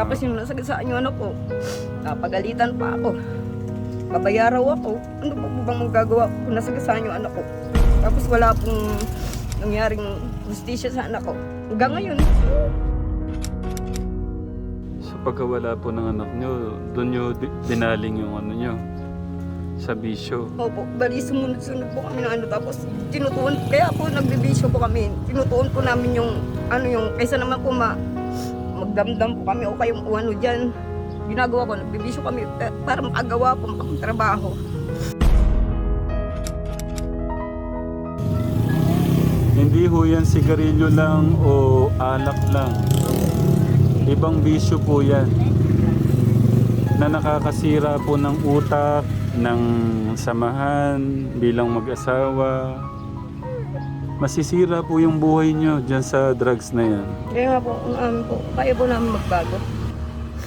Tapos yung nasagasaan yung anak ko, napagalitan pa ako. Babayaraw ako. Ano po bang magagawa ko kung nasagasaan yung anak ko? Tapos wala pong nangyaring justisya sa anak ko. Hanggang ngayon, Sa pagkawala po ng anak nyo, doon nyo di- dinaling yung ano nyo sa bisyo. Opo, bali sumunod-sunod po kami ng ano tapos tinutuon, kaya po nagbibisyo po kami. Tinutuon po namin yung ano yung, kaysa naman po ma, magdamdam po kami o kayong ano dyan. Ginagawa ko, nagbibisyo kami para makagawa po, makapagtrabaho. Hindi ho yan sigarilyo lang o alak lang. Ibang bisyo po yan. Na nakakasira po ng utak, ng samahan, bilang mag-asawa. Masisira po yung buhay nyo dyan sa drugs na yan. Kaya nga po, amin po, kaya po namin magbago.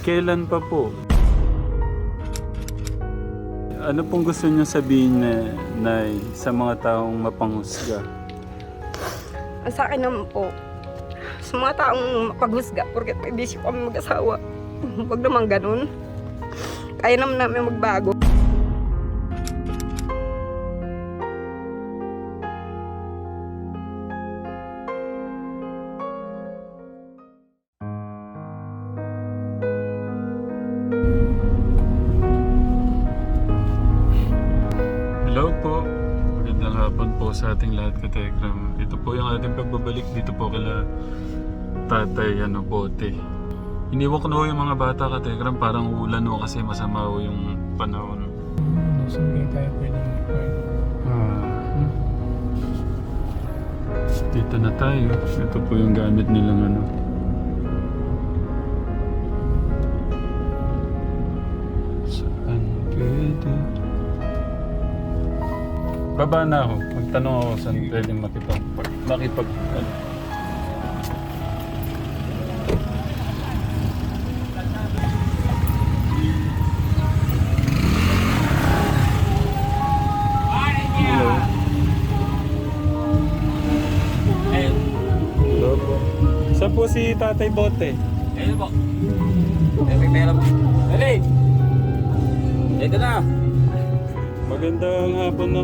Kailan pa po? Ano pong gusto nyo sabihin na, Nay, sa mga taong mapanghusga? Ang sa akin naman po, sa mga taong mapaghusga, porket may bisyo kami mag-asawa, huwag naman ganun. Kaya naman namin magbago. Ating lahat ka Telegram. Ito po yung ating pagbabalik dito po kila Tatay ano, Bote. Iniwan ko na ho yung mga bata ka Telegram. Parang ulan ho kasi masama ho yung panahon. Saan kayo tayo pwede mag-park? Ah. Dito na tayo. Ito po yung gamit nilang ano. Saan pwede? Baba na ako. Magtanong ako saan pwede makipag... makipag... ano. Saan po si Tatay Bote? Ayun po. Eh, may pera po. Dali! Ito na. Magandang hapon no.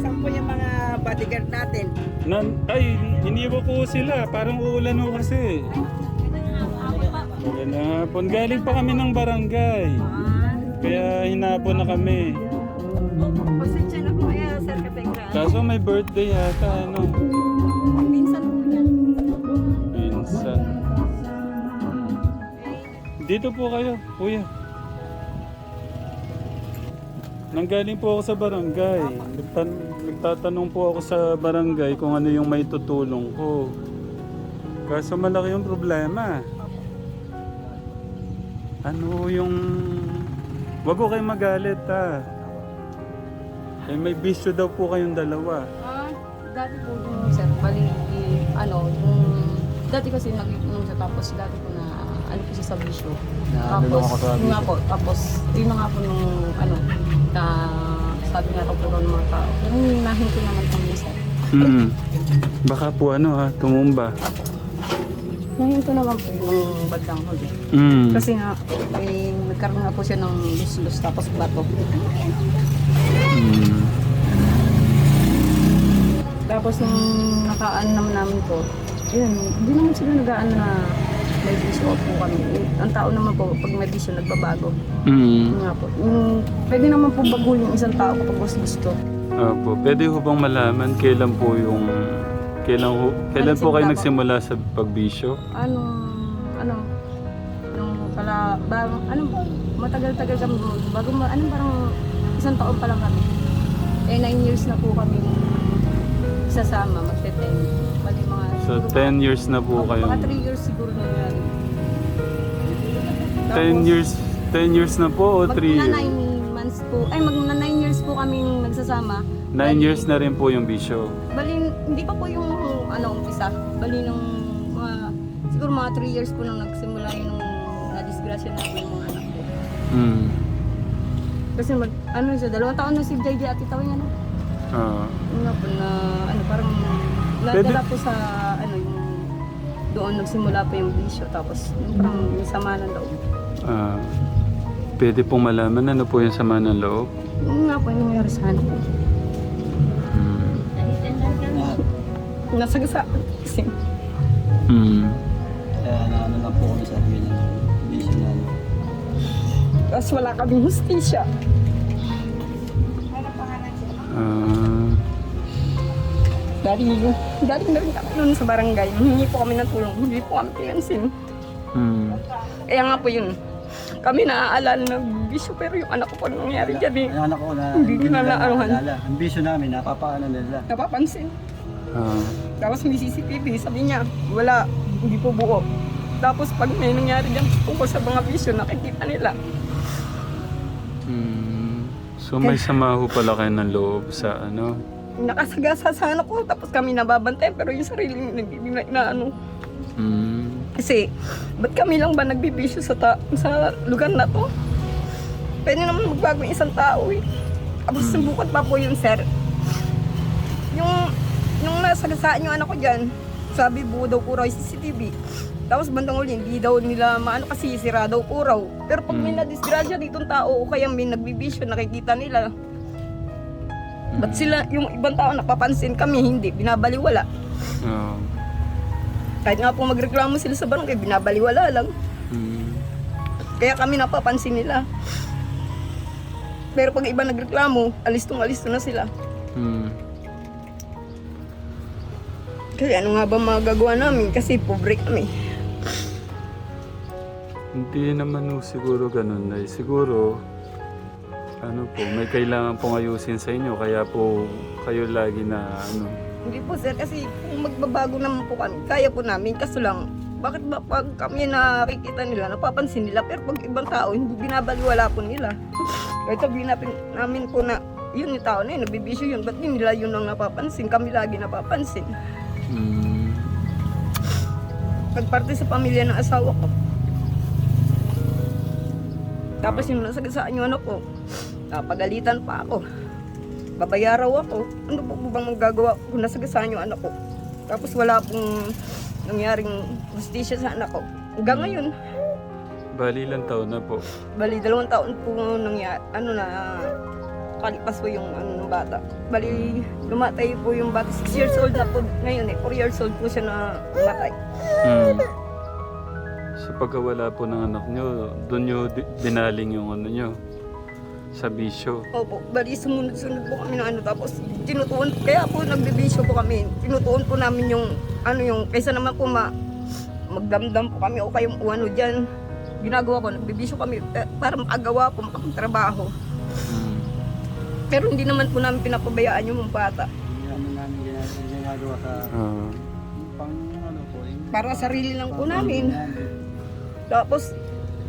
Saan po yung mga bodyguard natin? Nan ay, iniwan ko sila. Parang uulan ho kasi. Magandang hapon. Galing pa kami ng barangay. Kaya hinapon na kami. Pasensya na po kaya, Sir Kategra. Kaso may birthday yata, ano? Minsan po yan. Minsan. Dito po kayo, kuya. Nanggaling po ako sa barangay. Nagtan- nagtatanong po ako sa barangay kung ano yung may tutulong ko. Kaso malaki yung problema. Ano yung... Wag ko kayong magalit ha. Eh, may bisyo daw po kayong dalawa. Ah, dati po yung sir, bali, ano, yung, dati kasi nag-inom siya, tapos dati po na, ano po siya sa bisyo. Tapos, yun nga po, tapos, yun na nga po nung, ano, na, sabi nga po ng mga tao. Yung nahinto naman kami sir. Hmm. Baka po ano ha, tumumba. Nahinto naman po yung bandang huli. Hmm. Kasi nga, eh, nagkaroon nga po siya ng lus-lus, tapos bato. Hmm. Tapos nung nakaan naman namin po, yun, hindi naman sila nagaan na may bisyo po kami. Ang tao naman po, pag may bisyo, nagbabago. Yun nga po. Yung, pwede naman po baguhin yung isang tao kapag mas gusto. Opo. Pwede ho bang malaman kailan po yung... Kailan, ho, kailan po kayo Nagsimula sa pagbisyo? Ano, ano, nung pala, bago, ano, matagal-tagal kami, bago, ma- ano, parang isang taon pa lang kami. Eh, nine years na po kami sasama, magte-ten. Bali mga, So, siguro 10 years na po mga- kayo. Mga 3 years siguro. 10 years 10 years na po o 3 Magna years? 9 months po, ay magna 9 years po kami nagsasama. 9 years na rin po yung bisyo. Bali, hindi pa po yung ano, umpisa. Bali nung mga, siguro mga 3 years po nung nagsimula yung na-disgrasya na yung mga anak ko. Hmm. Kasi mag, ano siya, dalawang taon na si JJ at itaw yan. Ah. Yung nga po na, ano, parang Pwede- nadala po sa, ano, yung doon nagsimula po yung bisyo. Tapos yung parang yung sama ng loob. Ah, pwede pong malaman ano po yung sama ng loob? Yun nga po yung nangyari sa anak ko. Hmm. Nasagasa. Kasi Hmm. Kaya na ano lang po kami sa amin ng vision na ano. tapos wala kaming hustisya. Ah, Dari, dari na rin kami noon sa barangay. Hindi po kami ng tulong. Hindi po kami pinansin. hmm. Kaya nga po yun. Kami naaalala ng bisyo pero yung anak ko po nangyari dyan eh. Ang anak ko na Hindi nila nila naaruhan. naalala. Ang vision namin, napapaano nila. Napapansin. Ah, Tapos may CCTV, sabi niya, wala, hindi po buo. Tapos pag may nangyari dyan tungkol sa mga bisyo, nakikita nila. hmm. So may sama ho pala kayo ng loob sa ano? Nakasagasa sa anak ko, tapos kami nababantay, pero yung sarili hindi na, na ano. Hmm. Kasi, ba't kami lang ba nagbibisyo sa, ta- sa lugar na to? Pwede naman magbago yung isang tao eh. Tapos Hmm. sumbukat pa po yun, sir. Yung, yung nasagasaan yung anak ko dyan, sabi buo daw po raw yung CCTV. Tapos bandang uli, hindi daw nila maano kasi sira daw po raw. Pero pag may Hmm. nadisgrasya ditong tao o kaya may nagbibisyo, nakikita nila. Ba't sila, yung ibang tao napapansin kami, hindi, binabaliwala. Ah. Kahit nga po magreklamo sila sa barangay, binabaliwala lang. Hmm. Kaya kami napapansin nila. Pero pag iba nagreklamo, alistong alisto na sila. Hmm. Kasi ano nga ba magagawa namin? Kasi pobre kami. Hindi naman ho siguro ganun na Siguro, ano po, may kailangan pong ayusin sa inyo. Kaya po kayo lagi na ano. Hindi po sir, kasi magbabago naman po kami, kaya po namin. Kaso lang, bakit ba pag kami nakikita nila, napapansin nila, pero pag ibang tao, hindi binabaliwala po nila. Kahit sabihin natin, namin po na, yun yung tao na yun, nagbibisyo yun, ba't yun nila yun ang napapansin? Kami lagi napapansin. Hmm. Pagparte sa pamilya ng asawa ko. Tapos yung nasagasaan yung ano ko, napagalitan pa ako. Babayaraw ako. Ano po bang magagawa kung nasagasaan yung anak ko? Tapos wala pong nangyaring justisya sa anak ko. Hanggang ngayon, Bali ilang taon na po. bali dalawang taon po nangyari, ano na, kalipas po yung ano, ng bata. Bali, lumatay po yung bata. 6 years old na po ngayon eh. 4 years old po siya na matay. Hmm. So pagkawala po ng anak nyo, doon nyo di- binaling yung ano nyo sa bisyo. Opo, bali sumunod-sunod po kami ng ano tapos tinutuon, kaya po nagbibisyo po kami. Tinutuon po namin yung ano yung kaysa naman po ma, magdamdam po kami o kayong ano dyan. Ginagawa ko, nagbibisyo kami eh, para makagawa po, makapagtrabaho. Hmm. Pero hindi naman po namin pinapabayaan yung mga bata. Hindi namin namin ginagawa, sa Ah. pang ano po. Para sa sarili lang po namin. Tapos,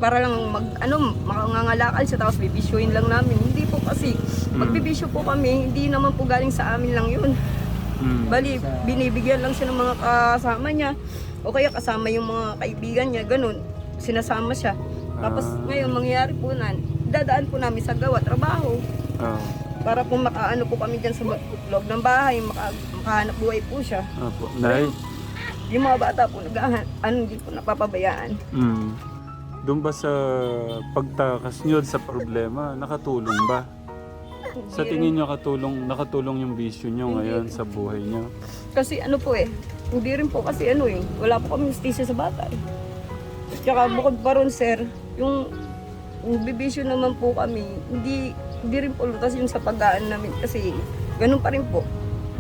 para lang mag, ano, makangangalakal siya tapos bibisyuin lang namin. Hindi po kasi, magbibisyo po kami, hindi naman po galing sa amin lang yun. Hmm. Bali, binibigyan lang siya ng mga kasama niya. O kaya kasama yung mga kaibigan niya, ganun. Sinasama siya. Tapos Ah. ngayon, mangyayari po na, dadaan po namin sa gawa, trabaho. Ah. Para po makaano po kami dyan sa loob ng bahay, maka, makahanap buhay po siya. Apo. Nay, Yung mga bata po, nag ano, hindi po napapabayaan. mm. Doon ba sa pagtakas nyo sa problema, nakatulong ba? Sa tingin nyo katulong, nakatulong yung bisyo nyo ngayon sa buhay nyo? Kasi ano po eh, hindi rin po kasi ano eh, wala po kami justisya sa bata eh. Tsaka bukod pa ron sir, yung, yung bibisyo naman po kami, hindi, hindi rin po lutas yung sa pagdaan namin kasi ganun pa rin po.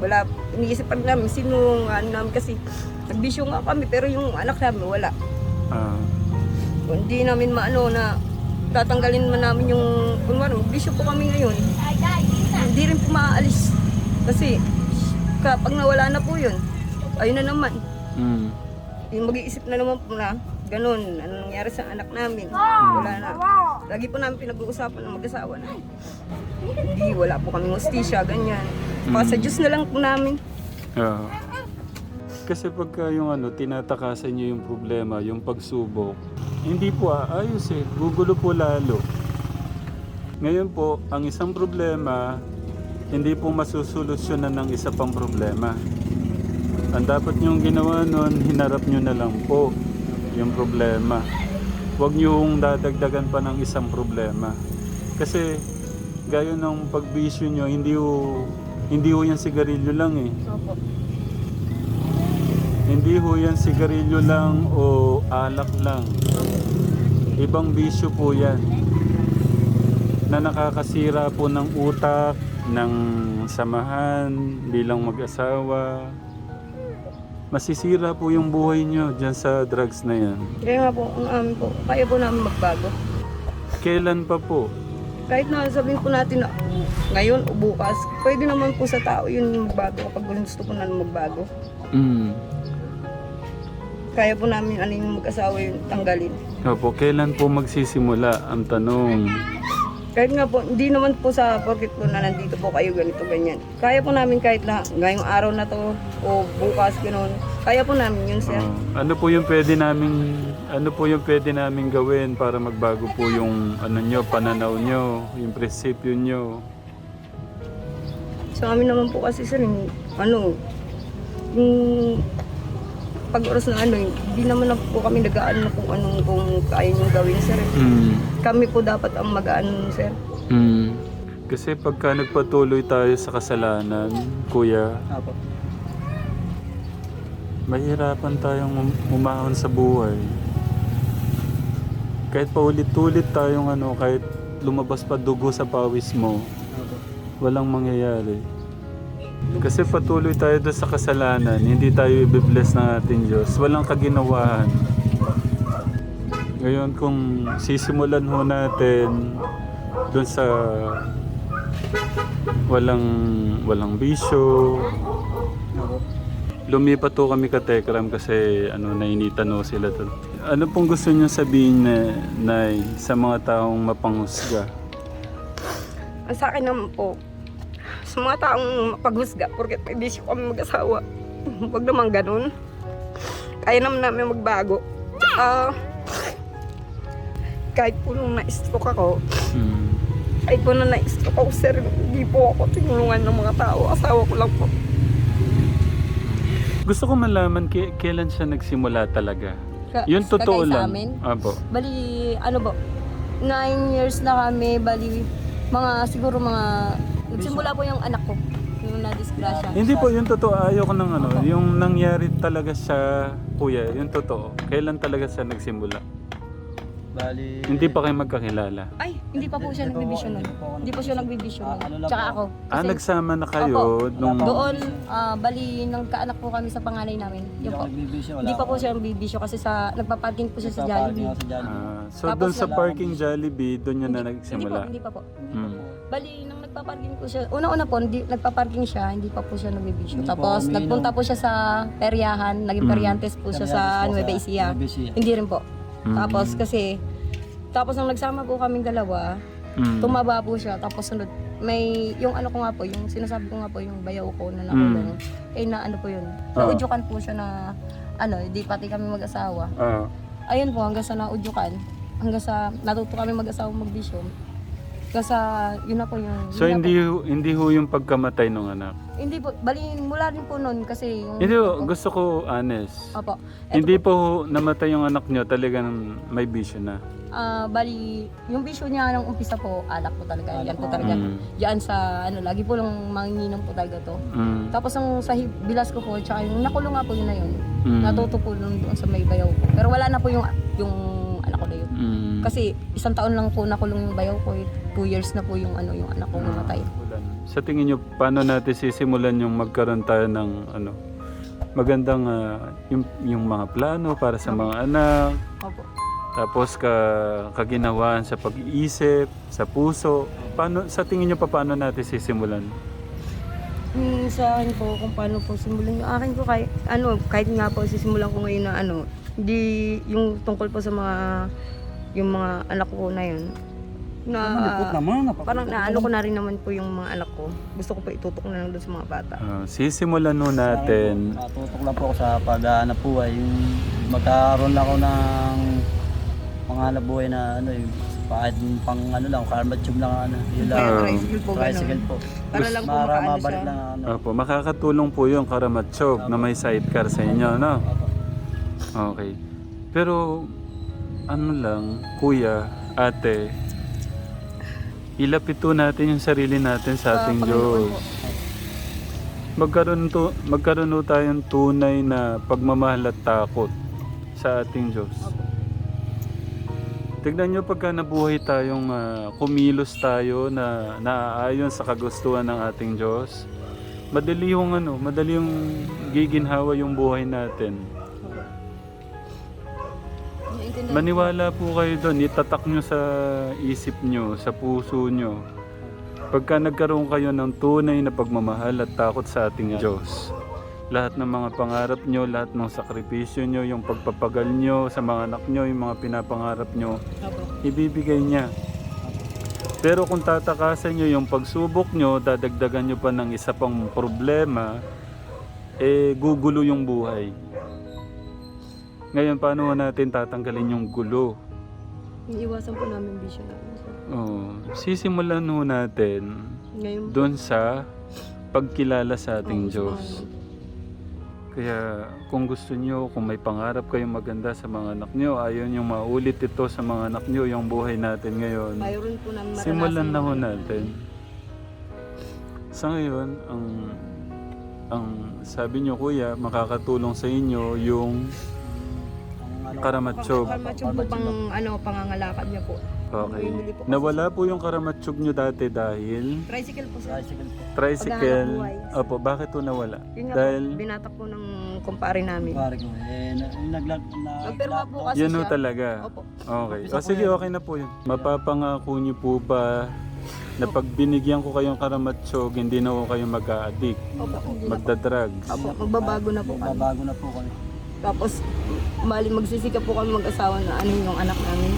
Wala, iniisip pa rin namin sino nga ano namin kasi nagbisyo nga kami pero yung anak namin wala. Ah. Kung Hindi namin maano na tatanggalin man namin yung, kunwari, bisyo po kami ngayon, hindi rin po maaalis. Kasi kapag nawala na po yun, ayun na naman. Mm. Yung mag-iisip na naman po na, ganun, ano nangyari sa anak namin. Wala na. Lagi po namin pinag-uusapan ng mag-asawa na. Hindi, wala po kami hostisya, ganyan. Baka sa Diyos na lang po namin. Ah. Kasi pagka yung ano, tinatakasan nyo yung problema, yung pagsubok, hindi po aayos eh. Gugulo po lalo. Ngayon po, ang isang problema, hindi po masusolusyonan ng isa pang problema. Ang dapat niyong ginawa nun, hinarap niyo na lang po yung problema. Huwag niyong dadagdagan pa ng isang problema. Kasi gaya ng pagbisyo niyo, hindi ho, hindi ho yan sigarilyo lang eh. Opo. Hindi ho yan sigarilyo lang o alak lang. Ibang bisyo po yan. Na nakakasira po ng utak, ng samahan, bilang mag-asawa. Masisira po yung buhay nyo dyan sa drugs na yan. Kaya nga po, ang amin po, kaya po namin magbago. Kailan pa po? Kahit na sabihin po natin na ngayon o bukas, pwede naman po sa tao yun yung magbago kapag gusto po na magbago. Mm. Kaya po namin ano yung mag-asawa yung tanggalin. Opo, kailan po magsisimula ang tanong? Kahit nga po, hindi naman po sa porkit po na nandito po kayo ganito ganyan. Kaya po namin kahit na ngayong araw na to o bukas ganoon. Kaya po namin yun sir. Oh, ano po yung pwede namin ano po yung pwede namin gawin para magbago po yung ano nyo, pananaw nyo, yung prinsipyo nyo? Sa amin naman po kasi sir, ano, yung pag oras na ano, hindi naman na po kami nag-aano na kung anong kung kaya nyo gawin sir. Mm. Kami po dapat ang mag-aano sir. Mm. Kasi pagka nagpatuloy tayo sa kasalanan, kuya, Apo. mahirapan tayong um- umahon sa buhay. Kahit paulit-ulit tayong ano, kahit lumabas pa dugo sa pawis mo, Apo. walang mangyayari. Kasi patuloy tayo doon sa kasalanan, hindi tayo i-bless ng ating Diyos. Walang kaginawahan. Ngayon kung sisimulan ho natin doon sa walang walang bisyo. Lumipat ho kami ka Tekram kasi ano nainitan ho sila doon. Ano pong gusto niyo sabihin na Nay, sa mga taong mapanghusga? Ang sa akin naman po, sa mga taong mapaghusga, porque may bisyo kami mag-asawa. Huwag naman ganun. Kaya naman namin magbago. Tsaka, kahit po nung na-stroke ako, Mm. kahit po na na-stroke ako, sir, hindi po ako tinulungan ng mga tao. Asawa ko lang po. Gusto ko malaman ki- kailan siya nagsimula talaga. Ka- Yun totoo kagaya sa lang. amin. Apo. Bali, ano ba, nine years na kami, bali, mga, siguro mga, nagsimula po yung anak ko, yung na-disgrasya. Hindi po, yung totoo. Ayoko ng ano. Yung nangyari talaga siya, kuya, yung totoo. Kailan talaga siya nagsimula? Bali... Hindi pa kayo magkakilala. Ay, hindi pa po siya nagbibisyo nun. Hindi po siya nagbibisyo nun. Ah, ano lang Tsaka po. ako. Ah, Kasi nagsama na kayo Opo. nung... Doon, ah, bali, nang kaanak po kami sa panganay namin. Hindi Yun ako po. nagbibisyo. Wala Hindi pa po siya nagbibisyo kasi sa, nagpa-parking po siya sa Jollibee. sa. Ah, so Tapos doon sa wala parking Jollibee, doon yun na Hindi po, nagsimula. hindi pa po. Hindi Mm. Bali, nang nagpa-parking po siya, una-una po, hindi, nagpa-parking siya, hindi pa po siya nagbibisyo. Hindi Tapos, umiinom. nagpunta po siya sa peryahan, naging Mm. peryantes po siya sa Kaya Nueva po Ecija. Nueva Ecija. Hindi rin po. Mm. Tapos, kasi, tapos nang nagsama po kaming dalawa, Mm. tumaba po siya. Tapos sunod, may, yung ano ko nga po, yung sinasabi ko nga po, yung bayaw ko na nakulong, eh na ano po yun, Mm. Ah. naudyukan po siya na, ano, di pati kami mag-asawa. Ah, Ayun po, hanggang sa naudyukan, hanggang sa natuto kami mag-asawa magbisyo. Sa, yun na po yung... so yun na hindi ho- hindi ho yung pagkamatay ng anak. po. Hindi po, bali, mula rin po nun kasi yung... Hindi ho, gusto ko honest. Opo. Eto Hindi po ho namatay yung anak nyo, talagang may bisyo na. Ah, bali, yung bisyo niya nung umpisa po, alak po talaga. Yan po talaga. Mm. Yan sa, ano, lagi po lang manginginom po talaga to. Mm. Tapos ang sa hi- bilas ko po, tsaka yung nakulong nga po yun na yun. Mm. Natuto po nun doon sa may bayaw ko. Pero wala na po yung, yung yun. Mm. Kasi isang taon lang po nakulong yung bayaw ko. eh. Two years na po yung ano yung anak ko namatay. Sa tingin nyo, paano natin sisimulan yung magkaroon tayo ng ano, magandang ah, yung, yung mga plano para sa mga anak, Opo. tapos ka, kaginawaan sa pag-iisip, sa puso. Paano, sa tingin nyo pa paano natin sisimulan? Yung sa akin po, kung paano po simulan yung akin ko, kahit, ano, kahit nga po sisimulan ko ngayon na ano, hindi yung tungkol po sa mga, yung mga anak ko na yun, na Malipot naman. napakot parang naano ko na rin naman po yung mga anak ko. Gusto ko po itutok na lang doon sa mga bata. Ah, sisimulan nun natin. Natutok lang po ako sa paghahanap buhay. Yung magkaroon lang ako ng panghanap buhay na ano yung Kahit pang ano lang, karma tube lang ano. Yun lang. Kaya Ah. tricycle po Tricycle ganun. po. Para lang po Para makaano mabalik siya. lang ano. Opo, makakatulong po yung karamatsyog na may sidecar sa inyo, no? Opo. Okay. Pero, ano lang, kuya, ate, ilapit po natin yung sarili natin sa ating Diyos. Magkaroon, to, magkaroon po tayong tunay na pagmamahal at takot sa ating Diyos. Tignan nyo pagka nabuhay tayong ah, kumilos tayo na naaayon sa kagustuhan ng ating Diyos. Madali yung ano, madali yung giginhawa yung buhay natin. Maniwala po kayo doon, itatak nyo sa isip nyo, sa puso nyo. Pagka nagkaroon kayo ng tunay na pagmamahal at takot sa ating Diyos, lahat ng mga pangarap nyo, lahat ng sakripisyo nyo, yung pagpapagal nyo sa mga anak nyo, yung mga pinapangarap nyo, ibibigay niya. Pero kung tatakasan nyo yung pagsubok nyo, dadagdagan nyo pa ng isa pang problema, eh gugulo yung buhay. Ngayon, paano natin tatanggalin yung gulo? Iiwasan po namin bisyo namin. sir. Oh, sisimulan ho natin Ngayon po. doon sa pagkilala sa ating Oo, Diyos. Kaya kung gusto nyo, kung may pangarap kayong maganda sa mga anak nyo, ayaw nyo maulit ito sa mga anak nyo, yung buhay natin ngayon. Mayroon po namin maranasan Simulan na yung ho mga- natin. Sa ngayon, ang ang sabi nyo kuya, makakatulong sa inyo yung Ano, karamatsyog. Karmatsyog po pang ano, pangangalakad niya po. Okay. Nawala po yung karamatsyog nyo dati dahil Tricycle po sir. Tricycle po. tricycle. Opo, bakit po nawala? Yun nga Dahil po, binatak po ng kumpare namin. Pare ko. Eh, naglag na... Nagpirma po kasi yun ho siya. talaga. Opo. Okay. O sige, yan. okay na po yun. Mapapangako nyo po ba na pag binigyan ko kayong karamatsyog, hindi na ko kayo mag-a-addict, Opo. magdadrugs. Opo, magbabago na po kami. Babago na po kami. Tapos, mali magsisika po kami mag-asawa na ano yung anak namin.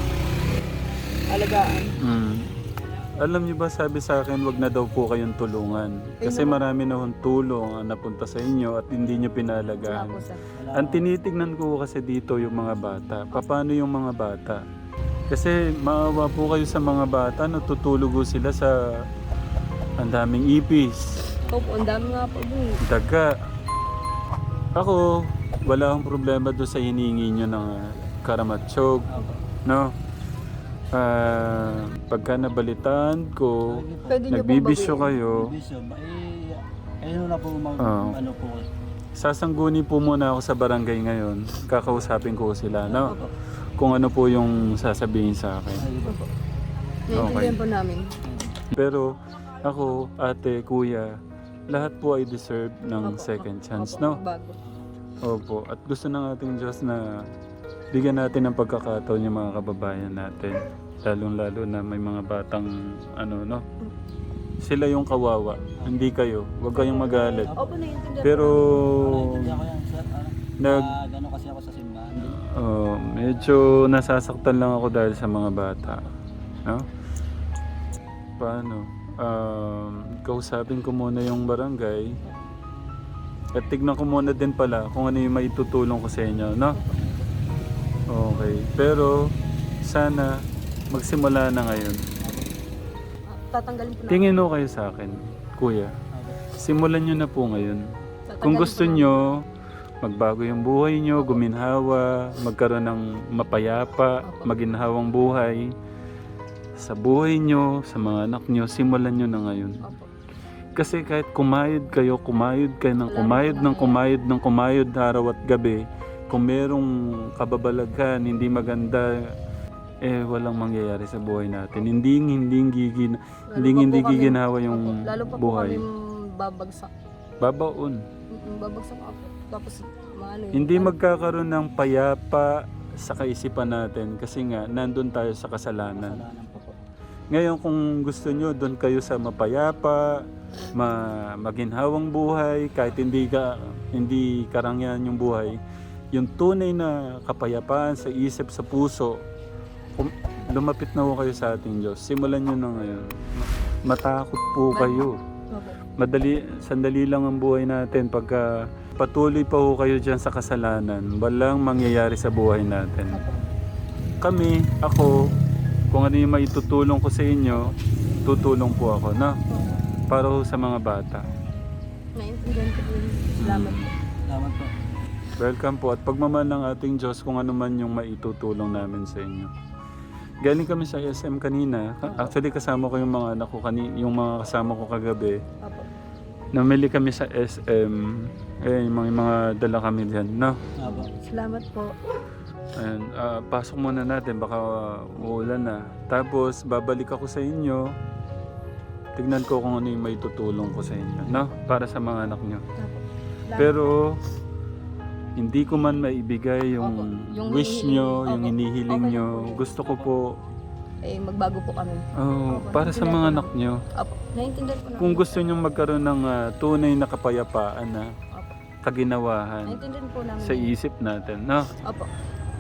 Alagaan. Mm. Alam niyo ba, sabi sa akin, wag na daw po kayong tulungan. Kasi marami na hong tulong ang napunta sa inyo at hindi niyo Wala pinalagahan. po sir. Ang tinitignan ko kasi dito yung mga bata. Paano yung mga bata? Kasi maawa po kayo sa mga bata, natutulog ho sila sa ang daming ipis, Opo, ang dami nga po dun. daga. Ako, wala akong problema doon sa hiningi nyo ng ah, karamatsyog. No? Ah, pagka nabalitaan ko, Pwede niyo pong nagbibisyo kayo, Bisyo, eh, ayun na po mag, Oo. ano po. sasangguni po muna ako sa barangay ngayon. Kakausapin ko sila, no? Kung ano po yung sasabihin sa akin. Ay, Opo. Naiintindihan po namin. Pero ako, ate, kuya, lahat po ay deserve ng second chance, Opo, no? Bago. Opo. At gusto ng ating Diyos na bigyan natin ng pagkakataon yung mga kababayan natin. Lalong-lalo na may mga batang, ano, no? Sila yung kawawa, hindi kayo. Huwag kayong magalit. Opo, naiintindihan Pero, Naiintindihan ko yan, sir. Ah, nag, ah, kasi ako sa simbahan. oh, medyo nasasaktan lang ako dahil sa mga bata. No? Paano? Um, kausapin ko muna yung barangay. At tignan ko muna din pala kung ano yung maitutulong ko sa inyo, no? Okay. Pero, sana magsimula na ngayon. Tatanggalin po namin. Tingin mo kayo sa akin, kuya. Simulan nyo na po ngayon. Kung gusto nyo, magbago yung buhay nyo, guminhawa, magkaroon ng mapayapa, maginhawang buhay, sa buhay nyo, sa mga anak nyo, simulan nyo na ngayon. Opo. Kasi kahit kumayod kayo, kumayod kayo ng kumayod ng kumayod ng kumayod araw at gabi, kung merong kababalaghan, hindi maganda, eh walang mangyayari sa buhay natin. Hindi hindi gigin, hindi po hindi giginhawa yung Lalo pa po buhay. kami babagsak. Babaon. Babagsak ako. Tapos, yun. Hindi Ano, magkakaroon ng payapa sa kaisipan natin kasi nga nandun tayo sa kasalanan. Kasalanan po po. Ngayon kung gusto nyo doon kayo sa mapayapa, ma maginhawang buhay, kahit hindi ka hindi karangyan yung buhay, yung tunay na kapayapaan sa isip, sa puso, kum- lumapit na ho kayo sa ating Diyos. Simulan nyo na ngayon. Matakot po kayo. Madali, sandali lang ang buhay natin pagka patuloy pa ho kayo dyan sa kasalanan, walang mangyayari sa buhay natin. Kami, ako, kung ano yung maitutulong ko sa inyo, tutulong po ako, no? Para sa mga bata. Naintindihan ko po yun. Salamat po. Salamat po. Welcome po at pagmamahal ng ating Diyos kung ano man yung maitutulong namin sa inyo. Galing kami sa SM kanina. Ka- Actually kasama ko yung mga anak ko kanina, yung mga kasama ko kagabi. Opo. Namili kami sa SM. Eh, yung mga, yung mga dala kami diyan, no? Apo. Salamat po. Ayan, ah, pasok muna natin, baka uulan na. Tapos, babalik ako sa inyo. Tignan ko kung ano yung may tutulong ko sa inyo, no? Para sa mga anak nyo. Pero, hindi ko man maibigay yung, Opo, yung wish nyo, yung Okay nyo. Gusto ko po, eh, magbago po kami. oh, Opo, para sa naiintindihan mga anak nyo. Opo. Naintindihan po namin. Kung gusto nyo magkaroon ng ah, tunay na kapayapaan na Opo. kaginawahan Naintindihan po namin. sa isip natin, no? Opo.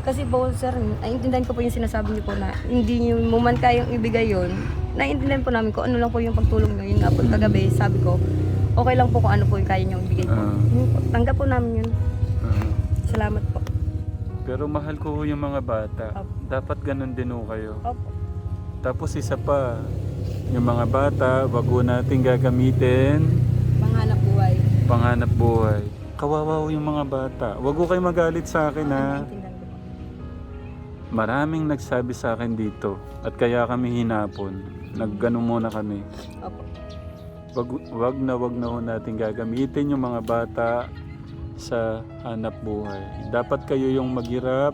Kasi po, sir, naiintindihan ko po yung sinasabi niyo po na hindi niyo mo man kayang ibigay yun. Naiintindihan po namin kung ano lang po yung pagtulong niyo. Yun nga po, kagabi, sabi ko, okay lang po kung ano po yung kaya niyo ibigay po. Ah. Yun po, tanggap po namin yun. Ah. Salamat po. Pero mahal ko ho yung mga bata. Opo. Dapat ganun din ho kayo. Opo. Tapos isa pa, yung mga bata, wag ho natin gagamitin Panghanap buhay. panghanap buhay. Kawawa ho yung mga bata. Wag ho kayo magalit sa akin ha. Naiintindihan ko. Maraming nagsabi sa akin dito at kaya kami hinapon. Naggano muna kami. Opo. Wag, wag na wag na ho natin gagamitin yung mga bata sa hanap buhay. Dapat kayo yung maghirap,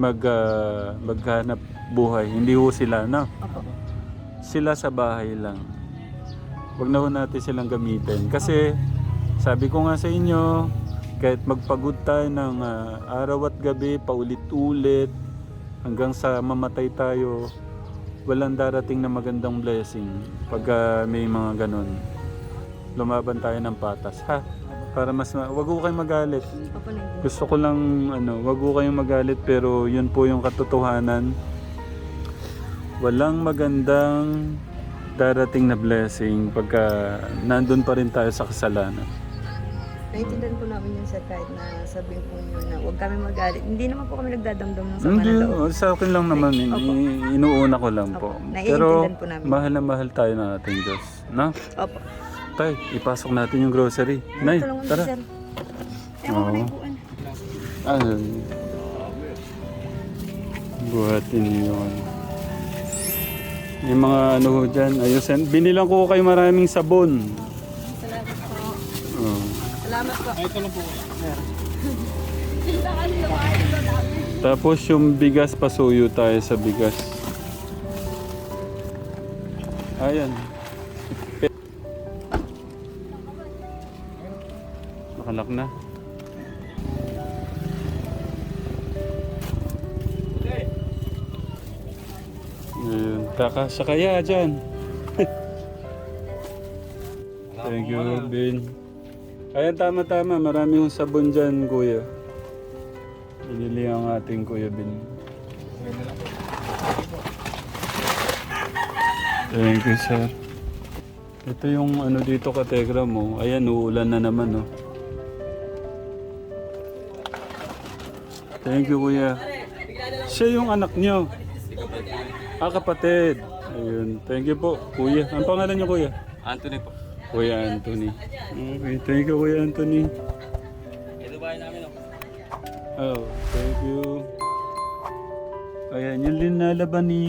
mag, ah, maghanap buhay. Hindi ho sila, no? Opo. Sila sa bahay lang. Wag na ho natin silang gamitin. Kasi, sabi ko nga sa inyo, kahit magpagod tayo ng ah, araw at gabi, paulit-ulit, hanggang sa mamatay tayo, walang darating na magandang blessing pag ah, may mga ganun. Lumaban tayo ng patas, ha? Para mas, ma- wag ko kayong magalit. Gusto ko lang, ano, wag ko kayong magalit pero yun po yung katotohanan. Walang magandang darating na blessing pagka nandun pa rin tayo sa kasalanan. Naiintindihan po namin yun, sir, kahit na sabihin po niyo na huwag kami magalit. Hindi naman po kami nagdadamdam ng sama Hindi, na loob. oh, sa akin lang naman, Opo. ini- inuuna ko lang po. Opo, Pero naiintindihan po namin. mahal na mahal tayo ng ating Diyos. No? Opo. Tay, ipasok natin yung grocery. Nay, Tulungan niyo, tara. sir. Ewan ko na Oo. Ano? Buhatin ano. Yung mga ano ho dyan, ayusin. Binilang ko kayo maraming sabon. Salamat po. Po. Tapos yung bigas, pasuyo tayo sa bigas. Ayan. Nakalak na. Ayun. Kakasya kaya dyan. Thank you, Ben. Ayan, tama-tama. Marami yung sabon dyan, kuya. Binili ang ating kuya Ben. Thank you, sir. Ito yung ano dito kategra mo. Ayan, uulan na naman, oh. Thank you, kuya. Siya yung anak nyo. Ah, kapatid. Ayun. Thank you po, kuya. Ang pangalan niyo, kuya? Anthony po. Kuya Anthony. Okay, thank you, Kuya Anthony. Ito bahay namin oh. Oh, thank you. Ayan, yung linalaban ni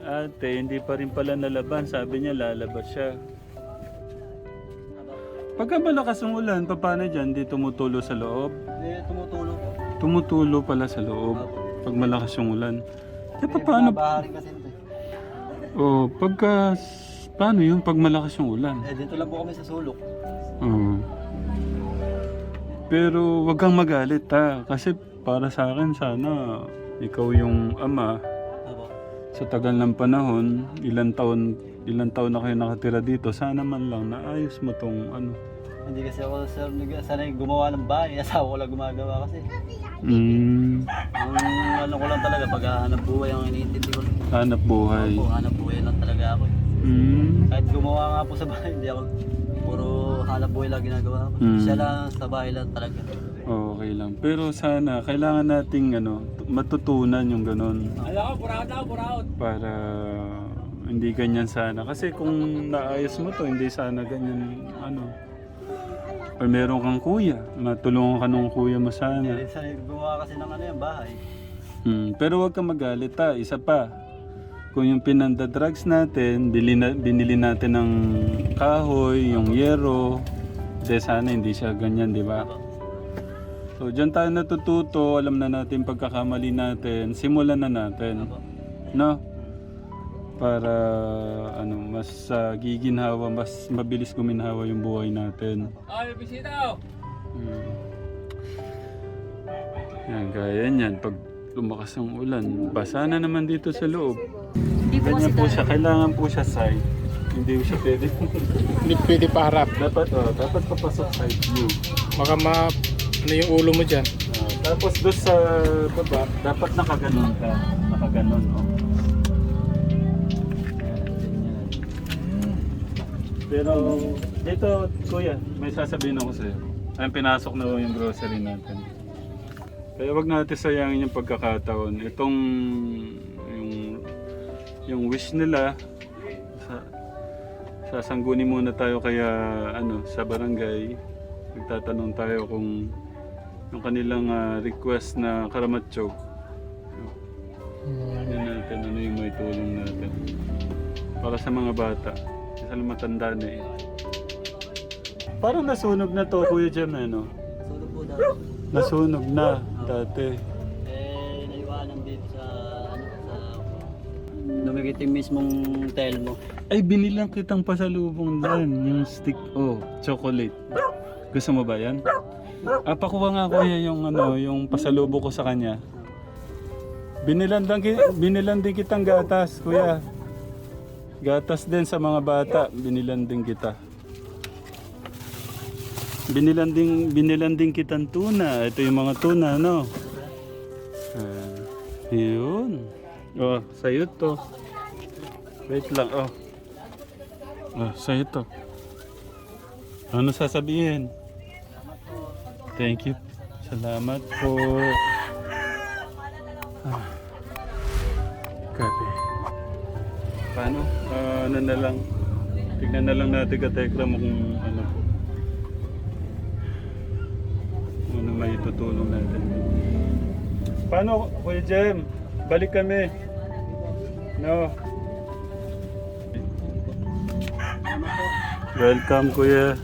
ate, hindi pa rin pala nalaban. Sabi niya lalabas siya. Pagka malakas ang ulan, paano dyan? Di tumutulo sa loob? Hindi, tumutulong po. Tumutulo pala sa loob. Pag malakas yung ulan. Eh, pa- paano? Kasi ito. eh. Oh, pagka... Paano yun pag malakas yung ulan? Eh, dito lang po kami sa sulok. Oo. Pero wag kang magalit ha. Kasi para sa akin sana ikaw yung ama Apo. sa tagal ng panahon, ilang taon ilang taon na kayo nakatira dito, sana man lang naayos mo tong ano. Hindi kasi ako sir, nag- sanay gumawa ng bahay. Asawa ko lang gumagawa kasi. Mm, Ang ano ko lang talaga, pag hanap buhay ang iniintindi ko. hanap buhay. Opo, hanap buhay lang talaga ako. eh. Mm, Kahit gumawa nga po sa bahay, hindi ako puro hanap buhay lang ginagawa ko. Mm. Siya lang sa bahay lang talaga. Okay lang. Pero sana, kailangan nating ano, matutunan yung ganun. Alam ko, buraot ako, buraot. Para hindi ganyan sana. Kasi kung naayos mo to, hindi sana ganyan, ano. Or meron kang kuya, matulungan ka nung kuya mo sana. Sa gumawa kasi ng ano yung bahay. Hmm, pero wag kang magalit ha, isa pa. Kung yung pinanda drugs natin, bili na, binili natin ng kahoy, yung yero, de sana hindi siya ganyan, di ba? So, dyan tayo natututo, alam na natin pagkakamali natin, simulan na natin. No? Para ano, mas ah, giginhawa, mas mabilis guminhawa yung buhay natin. Ay, bisita. Hmm. Yan, gaya niyan. Pag lumakas ang ulan, basa na naman dito sa loob. Hindi po kasi Ganyan po siya, kailangan po siya side. Hindi po siya pwede. Hindi pwede paharap. dapat, oh, dapat papasok side view. Baka ma... Ano yung ulo mo dyan? Ah, tapos doon sa baba, dapat nakaganon ka. Nakaganon, oh. Pero dito, kuya, may sasabihin ako sa'yo. Ay, pinasok na yung grocery natin. Kaya wag natin sayangin yung pagkakataon. Itong yung wish nila sa sasangguni muna tayo kaya ano sa barangay. Magtatanong tayo kung yung kanilang ah, request na karamatsyog. Ano natin, ano yung may tulong natin. Para sa mga bata. Kasi matanda na eh. Parang nasunog na to, Kuya Jem, eh, no? Sulog po dati. Nasunog na dati. Dumikit yung mismong telmo. Ay, binilang kitang pasalubong doon. Yung stick, oh, chocolate. Gusto mo ba yan? Ah, pakuha nga kuya yung ano, yung pasalubong ko sa kanya. Binilan, ki- binilan din kitang gatas, kuya. Gatas din sa mga bata, binilan din kita. Binilan din, binilan din kitang tuna. Ito yung mga tuna, no? Ah, yun. Oh, sa'yo to. Wait lang, oh. Oh, sa'yo to. Ano sasabihin? Thank you. Salamat po. Ah. Paano? Ah, ano na lang. Tignan na lang natin ka Tekram kung ano. Ano may tutulong natin. Paano, Kuya Jem? Balik kami. No. Welcome, Kuya.